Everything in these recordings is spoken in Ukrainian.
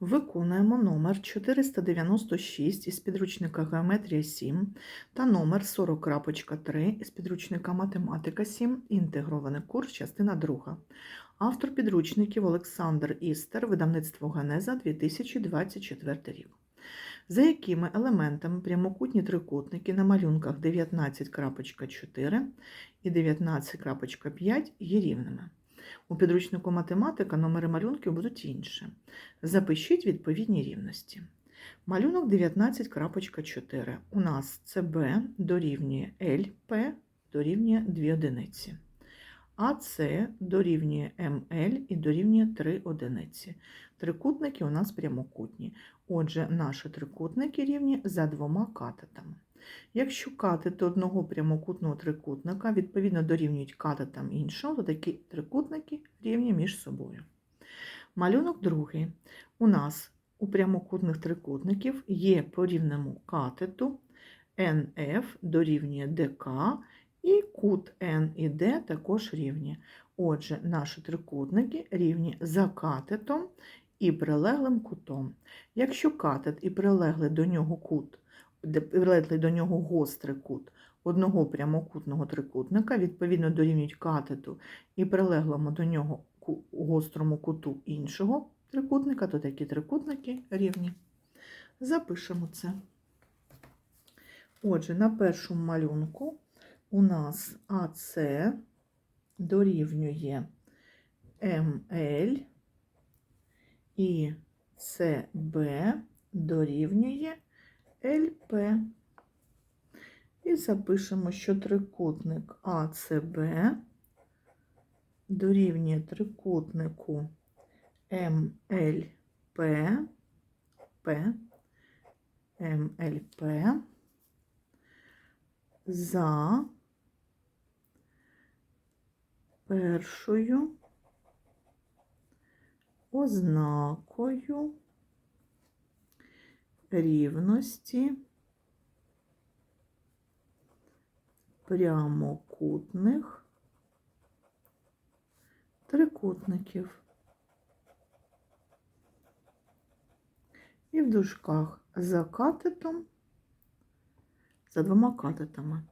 Виконуємо номер 496 із підручника Геометрія 7 та номер 40.3 із підручника Математика 7, інтегрований курс, частина 2. Автор підручників Олександр Істер, видавництво Генеза 2024 рік. За якими елементами прямокутні трикутники на малюнках 19.4 і 19.5 є рівними. У підручнику математика номери малюнків будуть інші. Запишіть відповідні рівності. Малюнок 19.4. У нас CB дорівнює LP дорівнює 2 одиниці. АС дорівнює МЛ і дорівнює 3 одиниці. Трикутники у нас прямокутні. Отже, наші трикутники рівні за двома катетами. Якщо катети одного прямокутного трикутника відповідно дорівнюють катетам іншого, то такі трикутники рівні між собою. Малюнок другий. У нас у прямокутних трикутників є по рівному катету NF дорівнює ДК, і кут N і D також рівні. Отже, наші трикутники рівні за катетом і прилеглим кутом. Якщо катет і прилеглий до нього кут, де прилеглий до нього гострий кут одного прямокутного трикутника, відповідно дорівнюють катету і прилеглому до нього гострому куту іншого трикутника, то такі трикутники рівні. Запишемо це. Отже, на першому малюнку у нас АС дорівнює МЛ і СБ дорівнює ЛП. І запишемо, що трикутник АЦБ дорівнює трикутнику МЛП, П, МЛП за першою ознакою рівності прямокутних трикутників. І в дужках за катетом, за двома катетами.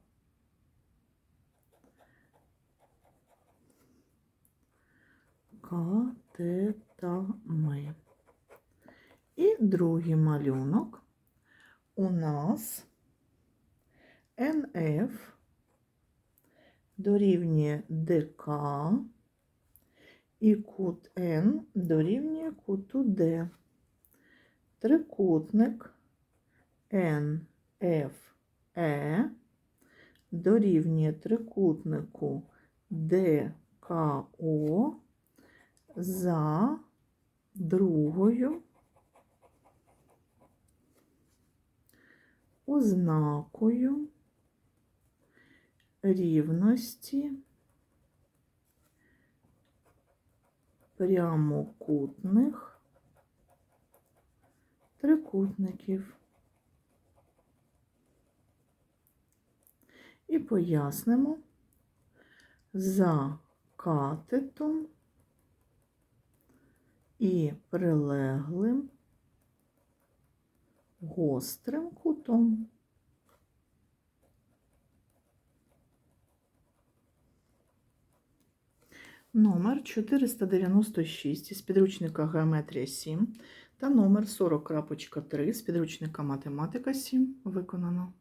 Катетами. І другий малюнок у нас NF дорівнює ДК і кут N дорівнює куту D. Трикутник NFE дорівнює трикутнику ДКО за другою ознакою рівності прямокутних трикутників. І пояснимо за катетом і прилеглим гострим кутом. Номер 496 із підручника Геометрія 7 та номер 40.3 з підручника Математика 7 виконано.